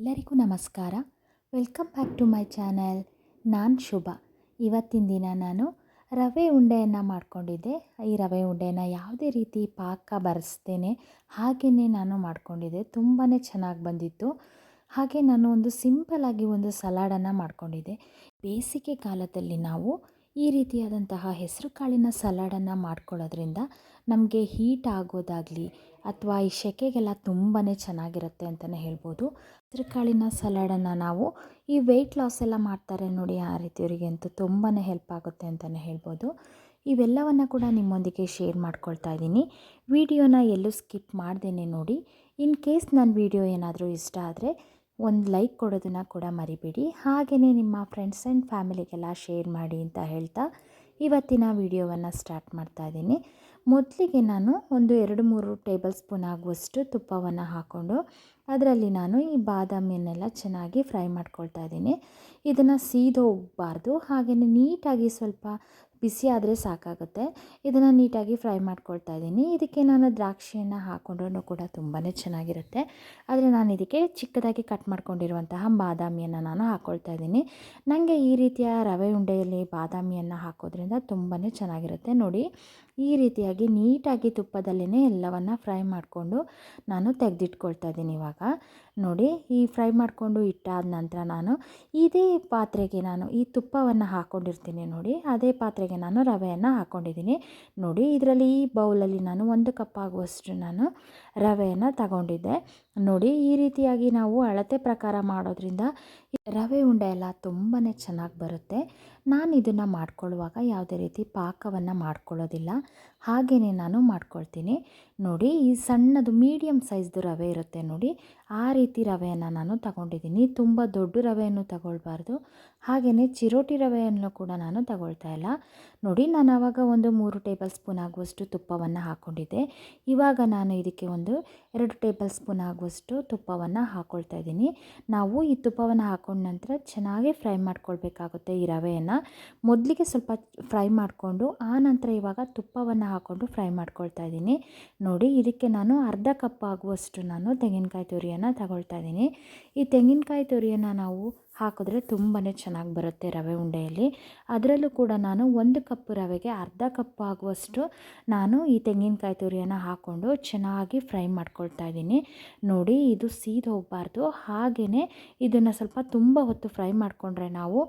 ಎಲ್ಲರಿಗೂ ನಮಸ್ಕಾರ. Welcome back to my channel. ನಾನು ಶುಭ. ಇವತ್ತಿನ ದಿನ ನಾನು ರವೆ ಉಂಡೆಯನ್ನು ಮಾಡ್ಕೊಂಡಿದ್ದೆ. ಈ ರವೆ ಉಂಡೆನ ಯಾವುದೇ ರೀತಿ ಪಾಕ ಬರೆಸ್ತೇನೆ ಹಾಗೆಯೇ ನಾನು ಮಾಡ್ಕೊಂಡಿದ್ದೆ. ತುಂಬಾ ಚೆನ್ನಾಗಿ ಬಂದಿತ್ತು. ಹಾಗೆ ನಾನು ಒಂದು ಸಿಂಪಲಾಗಿ ಒಂದು ಸಲಾಡನ್ನು ಮಾಡ್ಕೊಂಡಿದ್ದೆ. ಬೇಸಿಗೆ ಕಾಲದಲ್ಲಿ ನಾವು ಈ ರೀತಿಯಾದಂತಹ ಹೆಸರು ಕಾಳಿನ ಸಲಾಡನ್ನು ಮಾಡ್ಕೊಳ್ಳೋದ್ರಿಂದ ನಮಗೆ ಹೀಟ್ ಆಗೋದಾಗಲಿ ಅಥವಾ ಈ ಸೆಕೆಗೆಲ್ಲ ತುಂಬಾ ಚೆನ್ನಾಗಿರುತ್ತೆ ಅಂತಲೇ ಹೇಳ್ಬೋದು. ಹೆಸರು ಕಾಳಿನ ಸಲಾಡನ್ನು ನಾವು ಈ ವೆಯ್ಟ್ ಲಾಸ್ ಎಲ್ಲ ಮಾಡ್ತಾರೆ ನೋಡಿ ಆ ರೀತಿಯವರಿಗೆ ಅಂತೂ ತುಂಬಾ ಹೆಲ್ಪ್ ಆಗುತ್ತೆ ಅಂತಲೇ ಹೇಳ್ಬೋದು. ಇವೆಲ್ಲವನ್ನು ಕೂಡ ನಿಮ್ಮೊಂದಿಗೆ ಶೇರ್ ಮಾಡ್ಕೊಳ್ತಾ ಇದ್ದೀನಿ. ವಿಡಿಯೋನ ಎಲ್ಲೂ ಸ್ಕಿಪ್ ಮಾಡ್ದೇನೆ ನೋಡಿ. ಇನ್ ಕೇಸ್ ನನ್ನ ವಿಡಿಯೋ ಏನಾದರೂ ಇಷ್ಟ ಆದರೆ ಒಂದು ಲೈಕ್ ಕೊಡೋದನ್ನು ಕೂಡ ಮರಿಬೇಡಿ. ಹಾಗೆಯೇ ನಿಮ್ಮ ಫ್ರೆಂಡ್ಸ್ ಆ್ಯಂಡ್ ಫ್ಯಾಮಿಲಿಗೆಲ್ಲ ಶೇರ್ ಮಾಡಿ ಅಂತ ಹೇಳ್ತಾ ಇವತ್ತಿನ ವಿಡಿಯೋವನ್ನು ಸ್ಟಾರ್ಟ್ ಮಾಡ್ತಾ ಇದ್ದೀನಿ. ಮೊದಲಿಗೆ ನಾನು ಒಂದು ಎರಡು ಮೂರು ಟೇಬಲ್ ಸ್ಪೂನ್ ಆಗುವಷ್ಟು ತುಪ್ಪವನ್ನು ಹಾಕ್ಕೊಂಡು ಅದರಲ್ಲಿ ನಾನು ಈ ಬಾದಾಮಿಯನ್ನೆಲ್ಲ ಚೆನ್ನಾಗಿ ಫ್ರೈ ಮಾಡ್ಕೊಳ್ತಾ ಇದ್ದೀನಿ. ಇದನ್ನು ಸೀದೋಗಬಾರ್ದು. ಹಾಗೆಯೇ ನೀಟಾಗಿ ಸ್ವಲ್ಪ ಬಿಸಿ ಆದರೆ ಸಾಕಾಗುತ್ತೆ. ಇದನ್ನು ನೀಟಾಗಿ ಫ್ರೈ ಮಾಡ್ಕೊಳ್ತಾ ಇದ್ದೀನಿ. ಇದಕ್ಕೆ ನಾನು ದ್ರಾಕ್ಷಿಯನ್ನು ಹಾಕ್ಕೊಂಡ್ರೂ ಕೂಡ ತುಂಬಾ ಚೆನ್ನಾಗಿರುತ್ತೆ. ಆದರೆ ನಾನು ಇದಕ್ಕೆ ಚಿಕ್ಕದಾಗಿ ಕಟ್ ಮಾಡ್ಕೊಂಡಿರುವಂತಹ ಬಾದಾಮಿಯನ್ನು ನಾನು ಹಾಕ್ಕೊಳ್ತಾ ಇದ್ದೀನಿ. ನನಗೆ ಈ ರೀತಿಯ ರವೆ ಉಂಡೆಯಲ್ಲಿ ಬಾದಾಮಿಯನ್ನು ಹಾಕೋದ್ರಿಂದ ತುಂಬಾ ಚೆನ್ನಾಗಿರುತ್ತೆ. ನೋಡಿ, ಈ ರೀತಿಯಾಗಿ ನೀಟಾಗಿ ತುಪ್ಪದಲ್ಲೇ ಎಲ್ಲವನ್ನು ಫ್ರೈ ಮಾಡಿಕೊಂಡು ನಾನು ತೆಗೆದಿಟ್ಕೊಳ್ತಾ ಇದ್ದೀನಿ ಇವಾಗ. ನೋಡಿ ಈ ಫ್ರೈ ಮಾಡಿಕೊಂಡು ಇಟ್ಟಾದ ನಂತರ ನಾನು ಇದೇ ಪಾತ್ರೆಗೆ ನಾನು ಈ ತುಪ್ಪವನ್ನು ಹಾಕ್ಕೊಂಡಿರ್ತೀನಿ ನೋಡಿ. ಅದೇ ಪಾತ್ರೆಗೆ ನಾನು ರವೆಯನ್ನು ಹಾಕ್ಕೊಂಡಿದ್ದೀನಿ ನೋಡಿ, ಇದರಲ್ಲಿ ಈ ಬೌಲಲ್ಲಿ ನಾನು ಒಂದು ಕಪ್ ಆಗುವಷ್ಟು ನಾನು ರವೆಯನ್ನು ತಗೊಂಡಿದ್ದೆ. ನೋಡಿ, ಈ ರೀತಿಯಾಗಿ ನಾವು ಅಳತೆ ಪ್ರಕಾರ ಮಾಡೋದ್ರಿಂದ ರವೆ ಉಂಡೆ ಎಲ್ಲ ತುಂಬಾ ಚೆನ್ನಾಗಿ ಬರುತ್ತೆ. ನಾನು ಇದನ್ನು ಮಾಡ್ಕೊಳ್ಳುವಾಗ ಯಾವುದೇ ರೀತಿ ಪಾಕವನ್ನು ಮಾಡ್ಕೊಳ್ಳೋದಿಲ್ಲ. ಹಾಗೇ ನಾನು ಮಾಡ್ಕೊಳ್ತೀನಿ. ನೋಡಿ, ಈ ಸಣ್ಣದು ಮೀಡಿಯಮ್ ಸೈಜ್ದು ರವೆ ಇರುತ್ತೆ ನೋಡಿ, ಆ ರೀತಿ ರವೆಯನ್ನು ನಾನು ತಗೊಂಡಿದ್ದೀನಿ. ತುಂಬ ದೊಡ್ಡ ರವೆಯನ್ನು ತಗೊಳ್ಬಾರ್ದು. ಹಾಗೆಯೇ ಚಿರೋಟಿ ರವೆಯನ್ನು ಕೂಡ ನಾನು ತಗೊಳ್ತಾ ಇಲ್ಲ. ನೋಡಿ, ನಾನು ಆವಾಗ ಒಂದು ಮೂರು ಟೇಬಲ್ ಸ್ಪೂನ್ ಆಗುವಷ್ಟು ತುಪ್ಪವನ್ನು ಹಾಕ್ಕೊಂಡಿದ್ದೆ ಇವಾಗ ನಾನು ಇದಕ್ಕೆ ಒಂದು ಎರಡು ಟೇಬಲ್ ಸ್ಪೂನ್ ಆಗುವಷ್ಟು ತುಪ್ಪವನ್ನು ಹಾಕ್ಕೊಳ್ತಾ ಇದ್ದೀನಿ. ನಾವು ಈ ತುಪ್ಪವನ್ನು ಹಾಕೊಂಡ ನಂತರ ಚೆನ್ನಾಗಿ ಫ್ರೈ ಮಾಡ್ಕೊಳ್ಬೇಕಾಗುತ್ತೆ ಈ ರವೆಯನ್ನು. ಮೊದಲಿಗೆ ಸ್ವಲ್ಪ ಫ್ರೈ ಮಾಡಿಕೊಂಡು, ಆ ನಂತರ ಇವಾಗ ತುಪ್ಪವನ್ನು ಹಾಕ್ಕೊಂಡು ಫ್ರೈ ಮಾಡ್ಕೊಳ್ತಾ ಇದ್ದೀನಿ. ನೋಡಿ, ಇದಕ್ಕೆ ನಾನು ಅರ್ಧ ಕಪ್ ಆಗುವಷ್ಟು ನಾನು ತೆಂಗಿನಕಾಯಿ ತುರಿಯನ್ನು ತಗೊಳ್ತಾ ಇದ್ದೀನಿ. ಈ ತೆಂಗಿನಕಾಯಿ ತುರಿಯನ್ನು ನಾವು ಹಾಕಿದ್ರೆ ತುಂಬಾ ಚೆನ್ನಾಗಿ ಬರುತ್ತೆ ರವೆ ಉಂಡೆಯಲ್ಲಿ. ಅದರಲ್ಲೂ ಕೂಡ ನಾನು ಒಂದು ಕಪ್ ರವೆಗೆ ಅರ್ಧ ಕಪ್ ಆಗುವಷ್ಟು ನಾನು ಈ ತೆಂಗಿನಕಾಯಿ ತುರಿಯನ್ನು ಹಾಕ್ಕೊಂಡು ಚೆನ್ನಾಗಿ ಫ್ರೈ ಮಾಡ್ಕೊಳ್ತಾ ಇದ್ದೀನಿ. ನೋಡಿ, ಇದು ಸೀದ್ ಹೋಗಬಾರ್ದು ಹಾಗೆಯೇ ಇದನ್ನು ಸ್ವಲ್ಪ ತುಂಬ ಹೊತ್ತು ಫ್ರೈ ಮಾಡಿಕೊಂಡ್ರೆ ನಾವು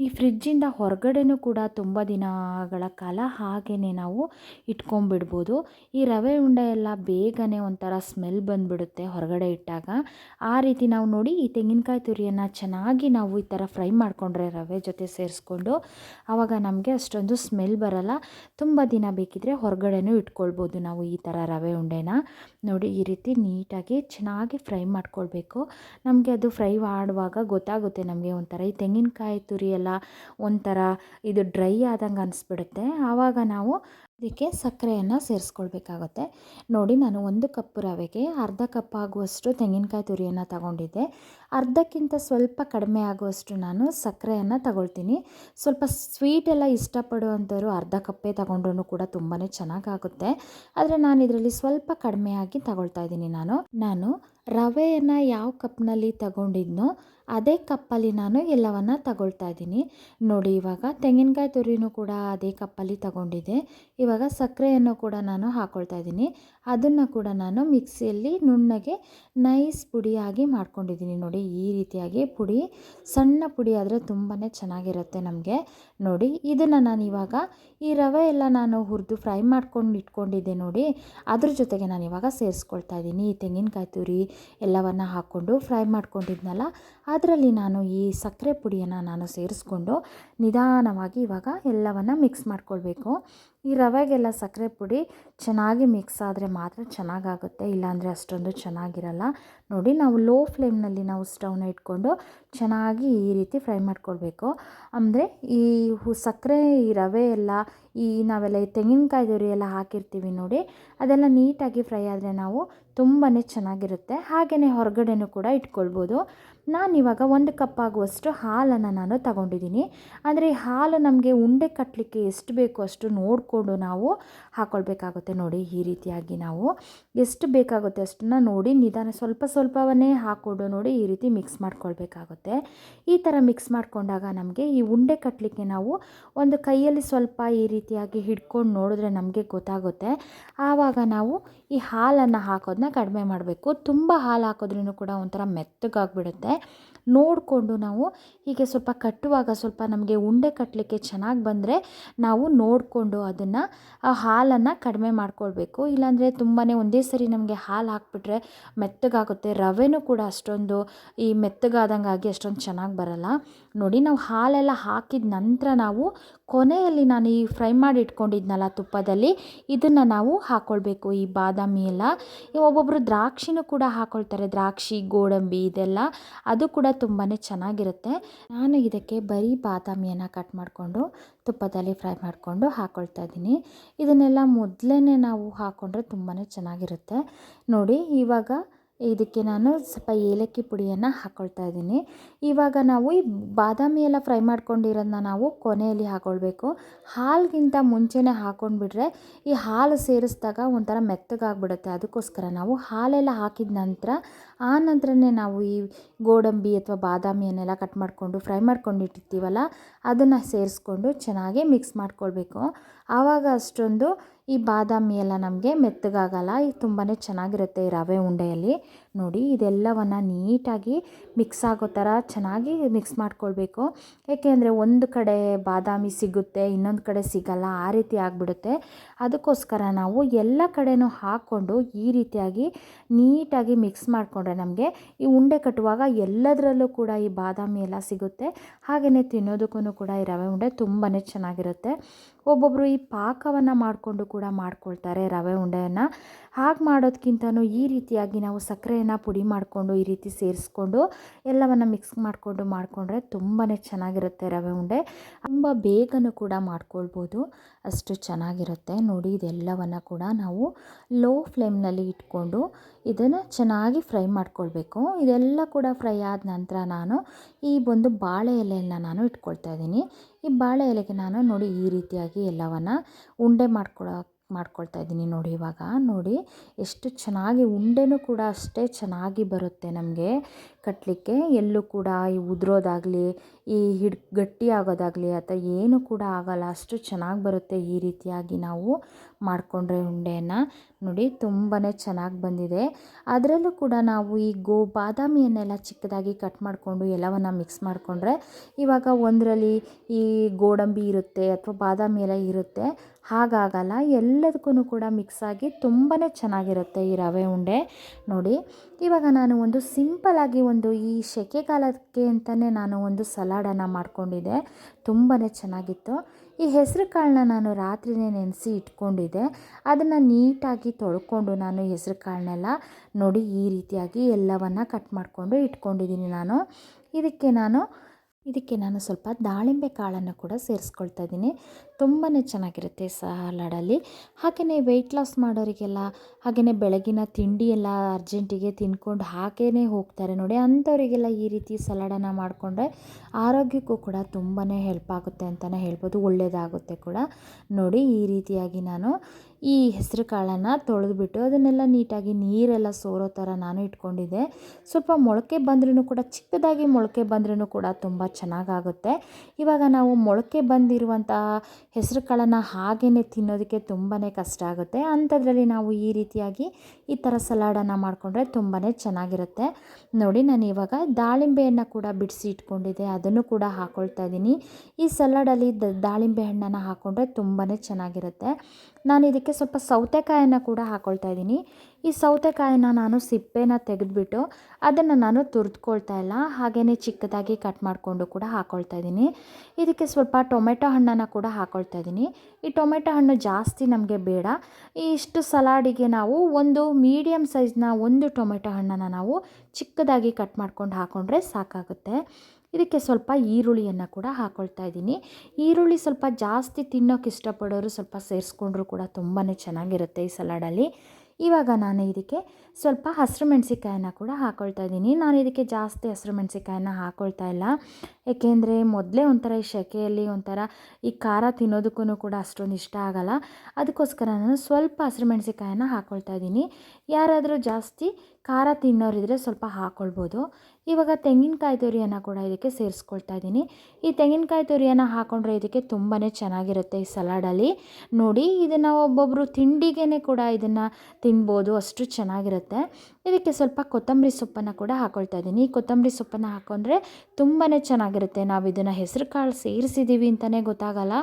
ಈ ಫ್ರಿಜ್ಜಿಂದ ಹೊರಗಡೆನೂ ಕೂಡ ತುಂಬ ದಿನಗಳ ಕಾಲ ಹಾಗೆಯೇ ನಾವು ಇಟ್ಕೊಂಬಿಡ್ಬೋದು. ಈ ರವೆ ಉಂಡೆ ಎಲ್ಲ ಬೇಗನೆ ಒಂಥರ ಸ್ಮೆಲ್ ಬಂದುಬಿಡುತ್ತೆ ಹೊರಗಡೆ ಇಟ್ಟಾಗ. ಆ ರೀತಿ ನಾವು ನೋಡಿ ಈ ತೆಂಗಿನಕಾಯಿ ತುರಿಯನ್ನು ಚೆನ್ನಾಗಿ ನಾವು ಈ ಥರ ಫ್ರೈ ಮಾಡಿಕೊಂಡ್ರೆ ರವೆ ಜೊತೆ ಸೇರಿಸ್ಕೊಂಡು ಆವಾಗ ನಮಗೆ ಅಷ್ಟೊಂದು ಸ್ಮೆಲ್ ಬರಲ್ಲ. ತುಂಬ ದಿನ ಬೇಕಿದ್ರೆ ಹೊರಗಡೆನೂ ಇಟ್ಕೊಳ್ಬೋದು ನಾವು ಈ ಥರ ರವೆ ಉಂಡೆನ. ನೋಡಿ ಈ ರೀತಿ ನೀಟಾಗಿ ಚೆನ್ನಾಗಿ ಫ್ರೈ ಮಾಡ್ಕೊಳ್ಬೇಕು. ನಮಗೆ ಅದು ಫ್ರೈ ಮಾಡುವಾಗ ಗೊತ್ತಾಗುತ್ತೆ ನಮಗೆ ಒಂಥರ ಈ ತೆಂಗಿನಕಾಯಿ ತುರಿ ಒಂಥರ ಇದು ಡ್ರೈ ಆದಂಗೆ ಅನಿಸ್ಬಿಡುತ್ತೆ. ಆವಾಗ ನಾವು ಇದಕ್ಕೆ ಸಕ್ಕರೆಯನ್ನು ಸೇರಿಸ್ಕೊಳ್ಬೇಕಾಗುತ್ತೆ. ನೋಡಿ, ನಾನು ಒಂದು ಕಪ್ ರವೆಗೆ ಅರ್ಧ ಕಪ್ ಆಗುವಷ್ಟು ತೆಂಗಿನಕಾಯಿ ತುರಿಯನ್ನು ತಗೊಂಡಿದ್ದೆ. ಅರ್ಧಕ್ಕಿಂತ ಸ್ವಲ್ಪ ಕಡಿಮೆ ಆಗುವಷ್ಟು ನಾನು ಸಕ್ಕರೆಯನ್ನು ತಗೊಳ್ತೀನಿ. ಸ್ವಲ್ಪ ಸ್ವೀಟ್ ಎಲ್ಲ ಇಷ್ಟಪಡುವಂಥವ್ರು ಅರ್ಧ ಕಪ್ಪೇ ತಗೊಂಡ್ರೂ ಕೂಡ ತುಂಬಾ ಚೆನ್ನಾಗಾಗುತ್ತೆ. ಆದರೆ ನಾನು ಇದರಲ್ಲಿ ಸ್ವಲ್ಪ ಕಡಿಮೆಯಾಗಿ ತಗೊಳ್ತಾ ಇದ್ದೀನಿ ನಾನು. ನಾನು ರವೆಯನ್ನು ಯಾವ ಕಪ್ನಲ್ಲಿ ತಗೊಂಡಿದ್ನೋ ಅದೇ ಕಪ್ಪಲ್ಲಿ ನಾನು ಎಲ್ಲವನ್ನು ತಗೊಳ್ತಾ ಇದ್ದೀನಿ. ನೋಡಿ ಇವಾಗ ತೆಂಗಿನಕಾಯಿ ತುರಿನೂ ಕೂಡ ಅದೇ ಕಪ್ಪಲ್ಲಿ ತಗೊಂಡಿದೆ ಇವಾಗ ಸಕ್ಕರೆಯನ್ನು ಕೂಡ ನಾನು ಹಾಕ್ಕೊಳ್ತಾ ಇದ್ದೀನಿ. ಅದನ್ನು ಕೂಡ ನಾನು ಮಿಕ್ಸಿಯಲ್ಲಿ ನುಣ್ಣಗೆ ನೈಸ್ ಪುಡಿಯಾಗಿ ಮಾಡ್ಕೊಂಡಿದ್ದೀನಿ. ನೋಡಿ ಈ ರೀತಿಯಾಗಿ ಪುಡಿ, ಸಣ್ಣ ಪುಡಿ ಆದರೆ ತುಂಬಾ ಚೆನ್ನಾಗಿರುತ್ತೆ ನಮಗೆ. ನೋಡಿ, ಇದನ್ನು ನಾನು ಇವಾಗ ಈ ರವೆ ಎಲ್ಲ ನಾನು ಹುರಿದು ಫ್ರೈ ಮಾಡ್ಕೊಂಡು ಇಟ್ಕೊಂಡಿದ್ದೆ ನೋಡಿ, ಅದ್ರ ಜೊತೆಗೆ ನಾನು ಇವಾಗ ಸೇರಿಸ್ಕೊಳ್ತಾ ಇದ್ದೀನಿ. ಈ ತೆಂಗಿನಕಾಯಿ ತುರಿ ಎಲ್ಲವನ್ನು ಹಾಕ್ಕೊಂಡು ಫ್ರೈ ಮಾಡ್ಕೊಂಡಿದ್ನಲ್ಲ, ಅದರಲ್ಲಿ ನಾನು ಈ ಸಕ್ಕರೆ ಪುಡಿಯನ್ನು ನಾನು ಸೇರಿಸ್ಕೊಂಡು ನಿಧಾನವಾಗಿ ಇವಾಗ ಎಲ್ಲವನ್ನು ಮಿಕ್ಸ್ ಮಾಡ್ಕೊಳ್ಬೇಕು. ಈ ರವೆಗೆಲ್ಲ ಸಕ್ಕರೆ ಪುಡಿ ಚೆನ್ನಾಗಿ ಮಿಕ್ಸ್ ಆದರೆ ಮಾತ್ರ ಚೆನ್ನಾಗಾಗುತ್ತೆ, ಇಲ್ಲಾಂದರೆ ಅಷ್ಟೊಂದು ಚೆನ್ನಾಗಿರಲ್ಲ. ನೋಡಿ, ನಾವು ಲೋ ಫ್ಲೇಮ್ನಲ್ಲಿ ನಾವು ಸ್ಟವ್ನ ಇಟ್ಕೊಂಡು ಚೆನ್ನಾಗಿ ಈ ರೀತಿ ಫ್ರೈ ಮಾಡ್ಕೊಳ್ಬೇಕು. ಅಂದರೆ ಈ ಸಕ್ಕರೆ, ಈ ರವೆ ಎಲ್ಲ ಈ ನಾವೆಲ್ಲ ಈ ತೆಂಗಿನಕಾಯಿ ತುರಿ ಎಲ್ಲ ಹಾಕಿರ್ತೀವಿ ನೋಡಿ, ಅದೆಲ್ಲ ನೀಟಾಗಿ ಫ್ರೈ ಆದರೆ ನಾವು ತುಂಬಾ ಚೆನ್ನಾಗಿರುತ್ತೆ. ಹಾಗೆಯೇ ಹೊರಗಡೆನೂ ಕೂಡ ಇಟ್ಕೊಳ್ಬೋದು. ನಾನಿವಾಗ ಒಂದು ಕಪ್ ಆಗುವಷ್ಟು ಹಾಲನ್ನು ನಾನು ತಗೊಂಡಿದ್ದೀನಿ. ಅಂದರೆ ಈ ಹಾಲು ನಮಗೆ ಉಂಡೆ ಕಟ್ಟಲಿಕ್ಕೆ ಎಷ್ಟು ಬೇಕೋ ಅಷ್ಟು ನೋಡ್ಕೊಂಡು ನಾವು ಹಾಕ್ಕೊಳ್ಬೇಕಾಗುತ್ತೆ ನೋಡಿ, ಈ ರೀತಿಯಾಗಿ ನಾವು. ಎಷ್ಟು ಬೇಕಾಗುತ್ತೆ ಅಷ್ಟನ್ನ ನೋಡಿ, ನಿಧಾನ ಸ್ವಲ್ಪ ಸ್ವಲ್ಪವನ್ನೇ ಹಾಕ್ಕೊಂಡು ನೋಡಿ ಈ ರೀತಿ ಮಿಕ್ಸ್ ಮಾಡ್ಕೊಳ್ಬೇಕಾಗುತ್ತೆ. ಈ ಥರ ಮಿಕ್ಸ್ ಮಾಡಿಕೊಂಡಾಗ ನಮಗೆ ಈ ಉಂಡೆ ಕಟ್ಟಲಿಕ್ಕೆ ನಾವು ಒಂದು ಕೈಯಲ್ಲಿ ಸ್ವಲ್ಪ ಈ ರೀತಿಯಾಗಿ ಹಿಡ್ಕೊಂಡು ನೋಡಿದ್ರೆ ನಮಗೆ ಗೊತ್ತಾಗುತ್ತೆ. ಆವಾಗ ನಾವು ಈ ಹಾಲನ್ನು ಹಾಕೋದನ್ನ ಕಡಿಮೆ ಮಾಡಬೇಕು. ತುಂಬ ಹಾಲು ಹಾಕಿದ್ರೂ ಕೂಡ ಒಂಥರ ಮೆತ್ತಗಾಗ್ಬಿಡುತ್ತೆ. ನೋಡಿಕೊಂಡು ನಾವು ಹೀಗೆ ಸ್ವಲ್ಪ ಕಟ್ಟುವಾಗ ಸ್ವಲ್ಪ ನಮಗೆ ಉಂಡೆ ಕಟ್ಟಲಿಕ್ಕೆ ಚೆನ್ನಾಗಿ ಬಂದರೆ ನಾವು ನೋಡಿಕೊಂಡು ಅದನ್ನು ಹಾಲನ್ನು ಕಡಿಮೆ ಮಾಡ್ಕೊಳ್ಬೇಕು. ಇಲ್ಲಾಂದರೆ ತುಂಬಾ ಒಂದೇ ಸರಿ ನಮಗೆ ಹಾಲು ಹಾಕ್ಬಿಟ್ರೆ ಮೆತ್ತಗಾಗುತ್ತೆ. ರವೆನೂ ಕೂಡ ಅಷ್ಟೊಂದು ಈ ಮೆತ್ತಗಾದಂಗಾಗಿ ಅಷ್ಟೊಂದು ಚೆನ್ನಾಗಿ ಬರಲ್ಲ. ನೋಡಿ ನಾವು ಹಾಲೆಲ್ಲ ಹಾಕಿದ ನಂತರ ನಾವು ಕೊನೆಯಲ್ಲಿ ನಾನು ಈ ಫ್ರೈ ಮಾಡಿ ಇಟ್ಕೊಂಡಿದ್ನಲ್ಲ ತುಪ್ಪದಲ್ಲಿ, ಇದನ್ನು ನಾವು ಹಾಕ್ಕೊಳ್ಬೇಕು ಈ ಬಾದಾಮಿ ಎಲ್ಲ ಒಬ್ಬೊಬ್ಬರು ದ್ರಾಕ್ಷಿನೂ ಕೂಡ ಹಾಕ್ಕೊಳ್ತಾರೆ ದ್ರಾಕ್ಷಿ, ಗೋಡಂಬಿ ಇದೆಲ್ಲ, ಅದು ಕೂಡ ತುಂಬಾ ಚೆನ್ನಾಗಿರುತ್ತೆ. ನಾನು ಇದಕ್ಕೆ ಬರೀ ಬಾದಾಮಿಯನ್ನು ಕಟ್ ಮಾಡಿಕೊಂಡು, ತುಪ್ಪದಲ್ಲಿ ಫ್ರೈ ಮಾಡಿಕೊಂಡು ಹಾಕ್ಕೊಳ್ತಾ ಇದ್ದೀನಿ. ಇದನ್ನೆಲ್ಲ ಮೊದಲೇ ನಾವು ಹಾಕ್ಕೊಂಡ್ರೆ ತುಂಬಾ ಚೆನ್ನಾಗಿರುತ್ತೆ. ನೋಡಿ, ಇವಾಗ ಇದಕ್ಕೆ ನಾನು ಸ್ವಲ್ಪ ಏಲಕ್ಕಿ ಪುಡಿಯನ್ನು ಹಾಕ್ಕೊಳ್ತಾ ಇದ್ದೀನಿ. ಇವಾಗ ನಾವು ಈ ಬಾದಾಮಿ ಎಲ್ಲ ಫ್ರೈ ಮಾಡ್ಕೊಂಡಿರೋದನ್ನ ನಾವು ಕೊನೆಯಲ್ಲಿ ಹಾಕ್ಕೊಳ್ಬೇಕು ಹಾಲಿಗಿಂತ ಮುಂಚೆನೇ ಹಾಕ್ಕೊಂಡ್ಬಿಟ್ರೆ ಈ ಹಾಲು ಸೇರಿಸಿದಾಗ ಒಂಥರ ಮೆತ್ತಗಾಗ್ಬಿಡುತ್ತೆ. ಅದಕ್ಕೋಸ್ಕರ ನಾವು ಹಾಲೆಲ್ಲ ಹಾಕಿದ ನಂತರ ಆ ನಂತರನೇ ನಾವು ಈ ಗೋಡಂಬಿ ಅಥವಾ ಬಾದಾಮಿಯನ್ನೆಲ್ಲ ಕಟ್ ಮಾಡಿಕೊಂಡು ಫ್ರೈ ಮಾಡ್ಕೊಂಡಿಟ್ಟಿರ್ತೀವಲ್ಲ ಅದನ್ನು ಸೇರಿಸ್ಕೊಂಡು ಚೆನ್ನಾಗಿ ಮಿಕ್ಸ್ ಮಾಡ್ಕೊಳ್ಬೇಕು. ಆವಾಗ ಅಷ್ಟೊಂದು ಈ ಬಾದಾಮಿ ಎಲ್ಲ ನಮಗೆ ಮೆತ್ತಗಾಗಲ್ಲ ಇದು ತುಂಬಾ ಚೆನ್ನಾಗಿರುತ್ತೆ ಈ ರವೆ ಉಂಡೆಯಲ್ಲಿ. ನೋಡಿ ಇದೆಲ್ಲವನ್ನು ನೀಟಾಗಿ ಮಿಕ್ಸ್ ಆಗೋ ಥರ ಚೆನ್ನಾಗಿ ಮಿಕ್ಸ್ ಮಾಡ್ಕೊಳ್ಬೇಕು. ಏಕೆಂದರೆ ಒಂದು ಕಡೆ ಬಾದಾಮಿ ಸಿಗುತ್ತೆ, ಇನ್ನೊಂದು ಕಡೆ ಸಿಗಲ್ಲ, ಆ ರೀತಿ ಆಗಿಬಿಡುತ್ತೆ. ಅದಕ್ಕೋಸ್ಕರ ನಾವು ಎಲ್ಲ ಕಡೆನೂ ಹಾಕ್ಕೊಂಡು ಈ ರೀತಿಯಾಗಿ ನೀಟಾಗಿ ಮಿಕ್ಸ್ ಮಾಡಿಕೊಂಡ್ರೆ ನಮಗೆ ಈ ಉಂಡೆ ಕಟ್ಟುವಾಗ ಎಲ್ಲದರಲ್ಲೂ ಕೂಡ ಈ ಬಾದಾಮಿ ಎಲ್ಲ ಸಿಗುತ್ತೆ. ಹಾಗೆಯೇ ತಿನ್ನೋದಕ್ಕೂ ಕೂಡ ಈ ರವೆ ಉಂಡೆ ತುಂಬಾ ಚೆನ್ನಾಗಿರುತ್ತೆ. ಒಬ್ಬೊಬ್ಬರು ಈ ಪಾಕವನ್ನು ಮಾಡಿಕೊಂಡು ಕೂಡ ಮಾಡ್ಕೊಳ್ತಾರೆ ರವೆ ಉಂಡೆಯನ್ನು. ಹಾಗೆ ಮಾಡೋದಕ್ಕಿಂತನೂ ಈ ರೀತಿಯಾಗಿ ನಾವು ಸಕ್ಕರೆಯನ್ನು ಪುಡಿ ಮಾಡಿಕೊಂಡು ಈ ರೀತಿ ಸೇರಿಸ್ಕೊಂಡು ಎಲ್ಲವನ್ನು ಮಿಕ್ಸ್ ಮಾಡಿಕೊಂಡು ಮಾಡಿಕೊಂಡ್ರೆ ತುಂಬಾ ಚೆನ್ನಾಗಿರುತ್ತೆ ರವೆ ಉಂಡೆ. ತುಂಬ ಬೇಗನೂ ಕೂಡ ಮಾಡ್ಕೊಳ್ಬೋದು. ಅಷ್ಟು ಚೆನ್ನಾಗಿರುತ್ತೆ. ನೋಡಿ ಇದೆಲ್ಲವನ್ನು ಕೂಡ ನಾವು ಲೋ ಫ್ಲೇಮ್ನಲ್ಲಿ ಇಟ್ಕೊಂಡು ಇದನ್ನು ಚೆನ್ನಾಗಿ ಫ್ರೈ ಮಾಡ್ಕೊಳ್ಬೇಕು. ಇದೆಲ್ಲ ಕೂಡ ಫ್ರೈ ಆದ ನಂತರ ನಾನು ಈ ಒಂದು ಬಾಳೆ ಎಲೆಯನ್ನು ನಾನು ಇಟ್ಕೊಳ್ತಾ ಇದ್ದೀನಿ. ಈ ಬಾಳೆ ಎಲೆಗೆ ನಾನು ನೋಡಿ ಈ ರೀತಿಯಾಗಿ ಎಲ್ಲವನ್ನು ಉಂಡೆ ಮಾಡ್ಕೊಳ್ಳೋ ಮಾಡ್ಕೊಳ್ತಾ ಇದ್ದೀನಿ ನೋಡಿ ಇವಾಗ. ನೋಡಿ ಎಷ್ಟು ಚೆನ್ನಾಗಿ ಉಂಡೆನೂ ಕೂಡ ಅಷ್ಟೇ ಚೆನ್ನಾಗಿ ಬರುತ್ತೆ ನಮಗೆ. ಕಟ್ಟಲಿಕ್ಕೆ ಎಲ್ಲೂ ಕೂಡ ಈ ಉದುರೋದಾಗಲಿ, ಈ ಹಿಡ್ ಗಟ್ಟಿ ಆಗೋದಾಗಲಿ ಅಥವಾ ಏನು ಕೂಡ ಆಗಲ್ಲ. ಅಷ್ಟು ಚೆನ್ನಾಗಿ ಬರುತ್ತೆ ಈ ರೀತಿಯಾಗಿ ನಾವು ಮಾಡಿಕೊಂಡ್ರೆ ಉಂಡೆಯನ್ನು. ನೋಡಿ ತುಂಬಾ ಚೆನ್ನಾಗಿ ಬಂದಿದೆ. ಅದರಲ್ಲೂ ಕೂಡ ನಾವು ಈ ಗೋ, ಬಾದಾಮಿಯನ್ನೆಲ್ಲ ಚಿಕ್ಕದಾಗಿ ಕಟ್ ಮಾಡಿಕೊಂಡು ಎಲ್ಲವನ್ನು ಮಿಕ್ಸ್ ಮಾಡಿಕೊಂಡ್ರೆ ಇವಾಗ ಒಂದರಲ್ಲಿ ಈ ಗೋಡಂಬಿ ಇರುತ್ತೆ ಅಥವಾ ಬಾದಾಮಿ ಎಲ್ಲ ಇರುತ್ತೆ. ಹಾಗಾಗಲ್ಲ. ಎಲ್ಲದಕ್ಕೂ ಕೂಡ ಮಿಕ್ಸ್ ಆಗಿ ತುಂಬಾ ಚೆನ್ನಾಗಿರುತ್ತೆ ಈ ರವೆ ಉಂಡೆ. ನೋಡಿ, ಇವಾಗ ನಾನು ಒಂದು ಸಿಂಪಲಾಗಿ ಒಂದು ಈ ಸೆಕೆಗಾಲಕ್ಕೆ ಅಂತಲೇ ನಾನು ಒಂದು ಸಲಾಡನ್ನು ಮಾಡಿಕೊಂಡಿದ್ದೆ. ತುಂಬಾ ಚೆನ್ನಾಗಿತ್ತು. ಈ ಹೆಸರು ಕಾಳನ್ನ ನಾನು ರಾತ್ರಿನೇ ನೆನೆಸಿ ಇಟ್ಕೊಂಡಿದ್ದೆ. ಅದನ್ನು ನೀಟಾಗಿ ತೊಳ್ಕೊಂಡು ನಾನು ಹೆಸರು ಕಾಳನ್ನೆಲ್ಲ ನೋಡಿ ಈ ರೀತಿಯಾಗಿ ಎಲ್ಲವನ್ನು ಕಟ್ ಮಾಡಿಕೊಂಡು ಇಟ್ಕೊಂಡಿದ್ದೀನಿ ನಾನು. ಇದಕ್ಕೆ ನಾನು ಇದಕ್ಕೆ ನಾನು ಸ್ವಲ್ಪ ದಾಳಿಂಬೆ ಕಾಳನ್ನು ಕೂಡ ಸೇರಿಸ್ಕೊಳ್ತಾ ಇದ್ದೀನಿ. ತುಂಬಾ ಚೆನ್ನಾಗಿರುತ್ತೆ ಸಲಾಡಲ್ಲಿ. ಹಾಗೆಯೇ ವೆಯ್ಟ್ ಲಾಸ್ ಮಾಡೋರಿಗೆಲ್ಲ ಹಾಗೆಯೇ ಬೆಳಗಿನ ತಿಂಡಿ ಎಲ್ಲ ಅರ್ಜೆಂಟಿಗೆ ತಿನ್ಕೊಂಡು ಹಾಕೇ ಹೋಗ್ತಾರೆ ನೋಡಿ. ಅಂಥವರಿಗೆಲ್ಲ ಈ ರೀತಿ ಸಲಾಡನ್ನು ಮಾಡಿಕೊಂಡ್ರೆ ಆರೋಗ್ಯಕ್ಕೂ ಕೂಡ ತುಂಬಾ ಹೆಲ್ಪ್ ಆಗುತ್ತೆ ಅಂತಲೇ ಹೇಳ್ಬೋದು. ಒಳ್ಳೆಯದಾಗುತ್ತೆ ಕೂಡ. ನೋಡಿ, ಈ ರೀತಿಯಾಗಿ ನಾನು ಈ ಹೆಸರು ಕಾಳನ್ನು ತೊಳೆದುಬಿಟ್ಟು ಅದನ್ನೆಲ್ಲ ನೀಟಾಗಿ ನೀರೆಲ್ಲ ಸೋರೋ ಥರ ನಾನು ಇಟ್ಕೊಂಡಿದ್ದೆ. ಸ್ವಲ್ಪ ಮೊಳಕೆ ಬಂದ್ರೂ ಕೂಡ, ಚಿಕ್ಕದಾಗಿ ಮೊಳಕೆ ಬಂದ್ರೂ ಕೂಡ ತುಂಬ ಚೆನ್ನಾಗಾಗುತ್ತೆ. ಇವಾಗ ನಾವು ಮೊಳಕೆ ಬಂದಿರುವಂತಹ ಹೆಸರು ಕಾಳನ್ನು ಹಾಗೇ ತಿನ್ನೋದಕ್ಕೆ ತುಂಬಾ ಕಷ್ಟ ಆಗುತ್ತೆ. ಅಂಥದ್ರಲ್ಲಿ ನಾವು ಈ ರೀತಿಯಾಗಿ ಈ ಥರ ಸಲಾಡನ್ನು ಮಾಡಿಕೊಂಡ್ರೆ ತುಂಬಾ ಚೆನ್ನಾಗಿರುತ್ತೆ. ನೋಡಿ, ನಾನು ಇವಾಗ ದಾಳಿಂಬೆಯನ್ನು ಕೂಡ ಬಿಡಿಸಿ ಇಟ್ಕೊಂಡಿದ್ದೆ. ಅದನ್ನು ಕೂಡ ಹಾಕ್ಕೊಳ್ತಾ ಇದ್ದೀನಿ. ಈ ಸಲಾಡಲ್ಲಿ ದಾಳಿಂಬೆ ಹಣ್ಣನ್ನು ಹಾಕ್ಕೊಂಡ್ರೆ ತುಂಬಾ ಚೆನ್ನಾಗಿರುತ್ತೆ. ನಾನು ಇದಕ್ಕೆ ಸ್ವಲ್ಪ ಸೌತೆಕಾಯನ್ನು ಕೂಡ ಹಾಕ್ಕೊಳ್ತಾ ಇದ್ದೀನಿ. ಈ ಸೌತೆಕಾಯಿನ ನಾನು ಸಿಪ್ಪೆನ ತೆಗೆದುಬಿಟ್ಟು ಅದನ್ನು ನಾನು ತುರಿದ್ಕೊಳ್ತಾ ಇಲ್ಲ. ಹಾಗೇ ಚಿಕ್ಕದಾಗಿ ಕಟ್ ಮಾಡಿಕೊಂಡು ಕೂಡ ಹಾಕ್ಕೊಳ್ತಾ ಇದ್ದೀನಿ. ಇದಕ್ಕೆ ಸ್ವಲ್ಪ ಟೊಮೆಟೊ ಹಣ್ಣನ್ನು ಕೂಡ ಹಾಕ್ಕೊಳ್ತಾ ಇದ್ದೀನಿ. ಈ ಟೊಮೆಟೊ ಹಣ್ಣು ಜಾಸ್ತಿ ನಮಗೆ ಬೇಡ. ಇಷ್ಟು ಸಲಾಡಿಗೆ ನಾವು ಒಂದು ಮೀಡಿಯಮ್ ಸೈಜ್ನ ಒಂದು ಟೊಮೆಟೊ ಹಣ್ಣನ್ನು ನಾವು ಚಿಕ್ಕದಾಗಿ ಕಟ್ ಮಾಡ್ಕೊಂಡು ಹಾಕ್ಕೊಂಡ್ರೆ ಸಾಕಾಗುತ್ತೆ. ಇದಕ್ಕೆ ಸ್ವಲ್ಪ ಈರುಳ್ಳಿಯನ್ನು ಕೂಡ ಹಾಕ್ಕೊಳ್ತಾ ಇದ್ದೀನಿ. ಈರುಳ್ಳಿ ಸ್ವಲ್ಪ ಜಾಸ್ತಿ ತಿನ್ನೋಕೆ ಇಷ್ಟಪಡೋರು ಸ್ವಲ್ಪ ಸೇರಿಸ್ಕೊಂಡ್ರು ಕೂಡ ತುಂಬಾ ಚೆನ್ನಾಗಿರುತ್ತೆ ಈ ಸಲಾಡಲ್ಲಿ. ಇವಾಗ ನಾನು ಇದಕ್ಕೆ ಸ್ವಲ್ಪ ಹಸಿರು ಮೆಣಸಿಕಾಯನ್ನ ಕೂಡ ಹಾಕ್ಕೊಳ್ತಾ ಇದ್ದೀನಿ. ನಾನು ಇದಕ್ಕೆ ಜಾಸ್ತಿ ಹಸಿರು ಮೆಣಸಿಕಾಯನ್ನ ಹಾಕ್ಕೊಳ್ತಾ ಇಲ್ಲ. ಏಕೆಂದರೆ ಮೊದಲೇ ಒಂಥರ ಈ ಸೆಕೆಯಲ್ಲಿ ಒಂಥರ ಈ ಖಾರ ತಿನ್ನೋದಕ್ಕೂ ಕೂಡ ಅಷ್ಟೊಂದು ಇಷ್ಟ ಆಗಲ್ಲ. ಅದಕ್ಕೋಸ್ಕರ ನಾನು ಸ್ವಲ್ಪ ಹಸಿರು ಮೆಣಸಿಕಾಯನ್ನ ಹಾಕ್ಕೊಳ್ತಾ ಇದ್ದೀನಿ. ಯಾರಾದರೂ ಜಾಸ್ತಿ ಖಾರ ತಿನ್ನೋರಿದ್ರೆ ಸ್ವಲ್ಪ ಹಾಕ್ಕೊಳ್ಬೋದು ಇವಾಗ ತೆಂಗಿನಕಾಯಿ ತುರಿಯನ್ನು ಕೂಡ ಇದಕ್ಕೆ ಸೇರಿಸ್ಕೊಳ್ತಾ ಇದ್ದೀನಿ. ಈ ತೆಂಗಿನಕಾಯಿ ತುರಿಯನ್ನು ಹಾಕೊಂಡ್ರೆ ಇದಕ್ಕೆ ತುಂಬಾ ಚೆನ್ನಾಗಿರುತ್ತೆ ಈ ಸಲಾಡಲ್ಲಿ. ನೋಡಿ, ಇದನ್ನು ಒಬ್ಬೊಬ್ಬರು ತಿಂಡಿಗೆ ಕೂಡ ಇದನ್ನು ತಿನ್ಬೋದು, ಅಷ್ಟು ಚೆನ್ನಾಗಿರುತ್ತೆ. ಇದಕ್ಕೆ ಸ್ವಲ್ಪ ಕೊತ್ತಂಬರಿ ಸೊಪ್ಪನ್ನು ಕೂಡ ಹಾಕ್ಕೊಳ್ತಾ ಇದ್ದೀನಿ. ಈ ಕೊತ್ತಂಬರಿ ಸೊಪ್ಪನ್ನು ಹಾಕ್ಕೊಂಡ್ರೆ ತುಂಬಾ ಚೆನ್ನಾಗಿರುತ್ತೆ. ನಾವು ಇದನ್ನು ಹೆಸರು ಕಾಳು ಸೇರಿಸಿದ್ದೀವಿ ಅಂತಲೇ ಗೊತ್ತಾಗಲ್ಲ.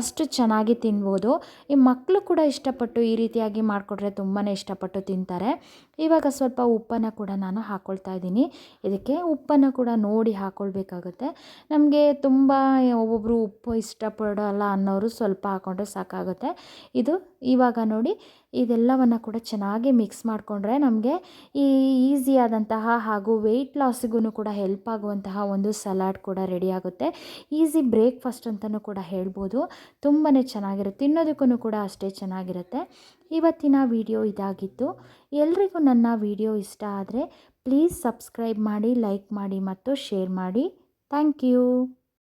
ಅಷ್ಟು ಚೆನ್ನಾಗಿ ತಿನ್ಬೋದು. ಈ ಮಕ್ಕಳು ಕೂಡ ಇಷ್ಟಪಟ್ಟು ಈ ರೀತಿಯಾಗಿ ಮಾಡಿಕೊಟ್ರೆ ತುಂಬಾ ಇಷ್ಟಪಟ್ಟು ತಿಂತಾರೆ. ಇವಾಗ ಸ್ವಲ್ಪ ಉಪ್ಪನ್ನು ಕೂಡ ನಾನು ಹಾಕ್ಕೊಳ್ತಾ ಇದ್ದೀನಿ. ಇದಕ್ಕೆ ಉಪ್ಪನ್ನು ಕೂಡ ನೋಡಿ ಹಾಕ್ಕೊಳ್ಬೇಕಾಗುತ್ತೆ ನಮಗೆ ತುಂಬ ಒಬ್ಬೊಬ್ಬರು ಉಪ್ಪು ಇಷ್ಟಪಡೋಲ್ಲ ಅನ್ನೋರು ಸ್ವಲ್ಪ ಹಾಕ್ಕೊಂಡ್ರೆ ಸಾಕಾಗುತ್ತೆ. ಇದು ಇವಾಗ ನೋಡಿ ಇದೆಲ್ಲವನ್ನು ಕೂಡ ಚೆನ್ನಾಗಿ ಮಿಕ್ಸ್ ಮಾಡಿಕೊಂಡ್ರೆ ನಮಗೆ ಈ ಈಸಿಯಾದಂತಹ ಹಾಗೂ ವೆಯ್ಟ್ ಲಾಸಿಗೂ ಕೂಡ ಹೆಲ್ಪ್ ಆಗುವಂತಹ ಒಂದು ಸಲಾಡ್ ಕೂಡ ರೆಡಿ ಆಗುತ್ತೆ. ಈಸಿ ಬ್ರೇಕ್ಫಾಸ್ಟ್ ಅಂತಲೂ ಕೂಡ ಹೇಳ್ಬೋದು. ತುಂಬಾ ಚೆನ್ನಾಗಿರುತ್ತೆ. ತಿನ್ನೋದಕ್ಕೂ ಕೂಡ ಅಷ್ಟೇ ಚೆನ್ನಾಗಿರುತ್ತೆ. ಇವತ್ತಿನ ವಿಡಿಯೋ ಇದಾಗಿತ್ತು. ಎಲ್ರಿಗೂ ನನ್ನ ವಿಡಿಯೋ ಇಷ್ಟ ಆದರೆ ಪ್ಲೀಸ್ ಸಬ್ಸ್ಕ್ರೈಬ್ ಮಾಡಿ ಲೈಕ್ ಮಾಡಿ ಮತ್ತು ಶೇರ್ ಮಾಡಿ. Thank you